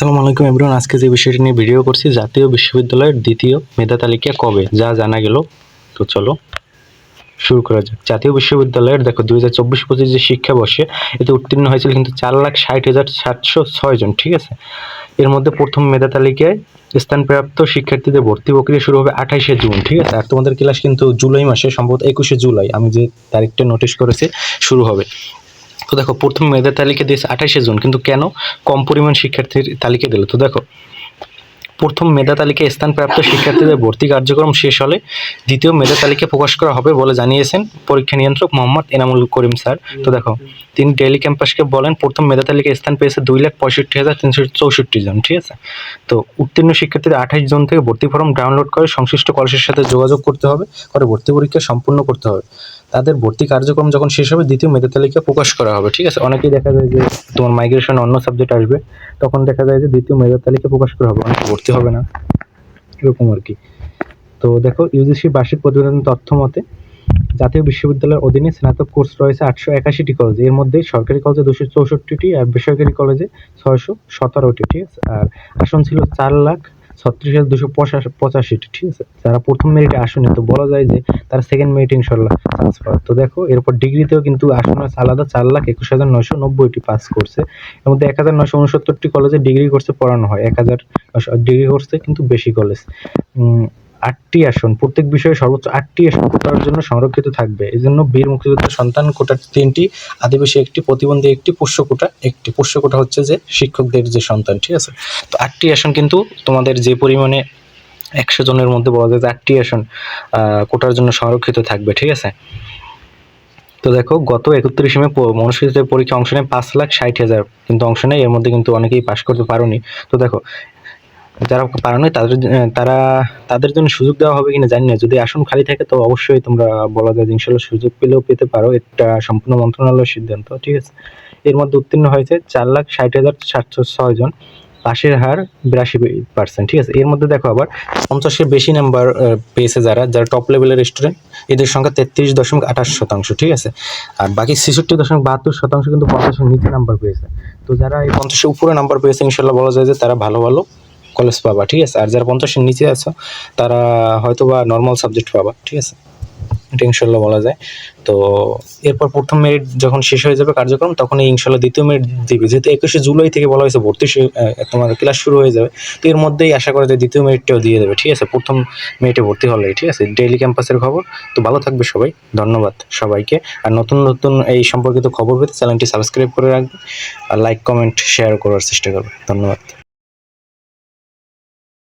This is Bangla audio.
আসসালামু আলাইকুম এভরিওয়ান, আজকে যে বিষয়টি নিয়ে ভিডিও করছি, জাতীয় বিশ্ববিদ্যালয়ের দ্বিতীয় মেধা তালিকা কবে? যা জানা গেল। তো চলো, শুরু করা যাক। জাতীয় বিশ্ববিদ্যালয়ের, দেখো, দুই হাজার চব্বিশ পঁচিশ যে শিক্ষাবর্ষে, এতে উত্তীর্ণ হয়েছিল কিন্তু চার লাখ ষাট হাজার সাতশো ছয় জন, ঠিক আছে? এর মধ্যে প্রথম মেধা তালিকায় স্থানপ্রাপ্ত শিক্ষার্থীদের ভর্তি প্রক্রিয়া শুরু হবে আঠাইশে জুন, ঠিক আছে? আর তোমাদের ক্লাস কিন্তু জুলাই মাসে, সম্ভবত একুশে জুলাই, আমি যে তারিখটা নোটিশ করেছি, শুরু হবে। তো দেখো, প্রথম মেধা তালিকা দিয়েছে আঠাশে জন, কিন্তু কেন? কম পরিমাণ শিক্ষার্থীর তালিকা দিল। তো দেখো, প্রথম মেধা তালিকায় স্থানপ্রাপ্ত শিক্ষার্থীদের ভর্তি কার্যক্রম শেষ হলে দ্বিতীয় মেধা তালিকা প্রকাশ করা হবে বলে জানিয়েছেন পরীক্ষা নিয়ন্ত্রক মোহাম্মদ এনামুল করিম স্যার। তো দেখো, তিনি ডেলি ক্যাম্পাসকে বলেন, প্রথম মেধা তালিকায় স্থান পেয়েছে দুই লাখ পঁয়ষট্টি হাজার তিনশো চৌষট্টি জন, ঠিক আছে? তো উত্তীর্ণ শিক্ষার্থীদের আঠাশ জন থেকে ভর্তি ফর্ম ডাউনলোড করে সংশ্লিষ্ট কলেজের সাথে যোগাযোগ করতে হবে, করে ভর্তি পরীক্ষা সম্পূর্ণ করতে হবে। তাদের ভর্তি কার্যক্রম যখন শেষ হবে, দ্বিতীয় মেধা তালিকা প্রকাশ করা হবে, ঠিক আছে? অনেকেই দেখা যায় যে তোমার মাইগ্রেশন অন্য সাবজেক্ট আসবে, তখন দেখা যায় যে দ্বিতীয় মেধা তালিকা প্রকাশ করা হবে, অনেকে ভর্তি হবে না, এরকম আর কি। তো দেখো ইউজিসি বার্ষিক প্রতিবেদন তথ্য মতে, জাতীয় বিশ্ববিদ্যালয়ের অধীনে স্নাতক কোর্স রয়েছে আটশো একাশিটি কলেজে এর মধ্যে সরকারি কলেজে দুশো চৌষট্টিটি আর বেসরকারি কলেজে ছয়শো সতেরোটি, ঠিক আছে? আর আসন ছিল চার লাখ ছত্রিশ হাজার দুশো পঁচাশিটি, ঠিক আছে? যারা প্রথম মেরিটে আসেনি, তো বলা যায় যে তারা সেকেন্ড মেরিটে ইনশাল্লাহ চান্স পাবে তো দেখো, এরপর ডিগ্রিতেও কিন্তু আসন আলাদা চার লাখ একুশ হাজার নয়শো নব্বইটি পাস করছে। এর মধ্যে এক হাজার নয়শো উনসত্তরটি কলেজে ডিগ্রি কোর্সে পড়ানো হয়। এক হাজার নয়শো ডিগ্রি কোর্সে কিন্তু বেশি কলেজ আটটি আসন, প্রত্যেক বিষয়ে সর্বোচ্চ আটটি আসন কোটার জন্য সংরক্ষিত থাকবে। এই জন্য বীর মুক্তিযোদ্ধা সন্তান কোটার তিনটি, আদিবাসী একটি, প্রতিবন্ধী একটি, পোষ্য কোটা একটি। পোষ্য কোটা হচ্ছে যে শিক্ষকদের যে সন্তান, ঠিক আছে? তো আটটি আসন কিন্তু তোমাদের যে পরিমাণে একশো জনের মধ্যে বলা যায় যে আটটি আসন কোটার জন্য সংরক্ষিত থাকবে, ঠিক আছে? তো দেখো, গত একত্রিশ মে অনুষ্ঠিত পরীক্ষা অংশ নেয় পাঁচ লাখ ষাট হাজার, কিন্তু অংশ নেয়, এর মধ্যে কিন্তু অনেকেই পাশ করতে পারোনি। তো দেখো যারা পারোনি তাদের তারা, তাদের জন্য সুযোগ দেওয়া হবে কিনা জানি না। যদি আসন খালি থাকে, তো অবশ্যই তোমরা বলা যায় ইনশাল্লাহ সুযোগ পেলেও পেতে পারো। এটা সম্পূর্ণ মন্ত্রণালয়ের সিদ্ধান্ত, ঠিক আছে? এর মধ্যে উত্তীর্ণ হয়েছে চার লাখ ষাট হাজার সাতশো ছয় জন। পাশের হার বিরাশি পার্সেন্ট ঠিক আছে? এর মধ্যে দেখো আবার, পঞ্চাশের বেশি নাম্বার পেয়েছে যারা যারা টপ লেভেলের স্টুডেন্ট এদের সংখ্যা তেত্রিশ দশমিক আঠাশ শতাংশ, ঠিক আছে? আর বাকি ছেষট্টি দশমিক বাহাত্তর শতাংশ কিন্তু পঞ্চাশের নিচে নাম্বার পেয়েছে। তো যারা এই পঞ্চাশের উপরে নাম্বার পেয়েছে, ইনশাল্লাহ বলা যায় যে তারা ভালো ভালো কলেজ পাবা, ঠিক আছে? আর যারা পঞ্চাশের নিচে আছো, তারা হয়তো বা নর্মাল সাবজেক্ট পাবা, ঠিক আছে? এটা ইনশাল্লাহ বলা যায়। তো এরপর প্রথম মেরিট যখন শেষ হয়ে যাবে কার্যক্রম তখন এই ইনশাল্লাহ দ্বিতীয় মেরিট দিবে। যেহেতু একুশে জুলাই থেকে বলা হয়েছে, ভর্তি তোমার ক্লাস শুরু হয়ে যাবে, তো এর মধ্যেই আশা করা যায় দ্বিতীয় মেরিটটাও দিয়ে দেবে, ঠিক আছে? প্রথম মেরিটে ভর্তি হলেই ঠিক আছে? ডেইলি ক্যাম্পাসের খবর। তো ভালো থাকবে সবাই, ধন্যবাদ সবাইকে। আর নতুন নতুন এই সম্পর্কিত খবর পেতে চ্যানেলটি সাবস্ক্রাইব করে রাখবে, আর লাইক কমেন্ট শেয়ার করার চেষ্টা করবে। ধন্যবাদ।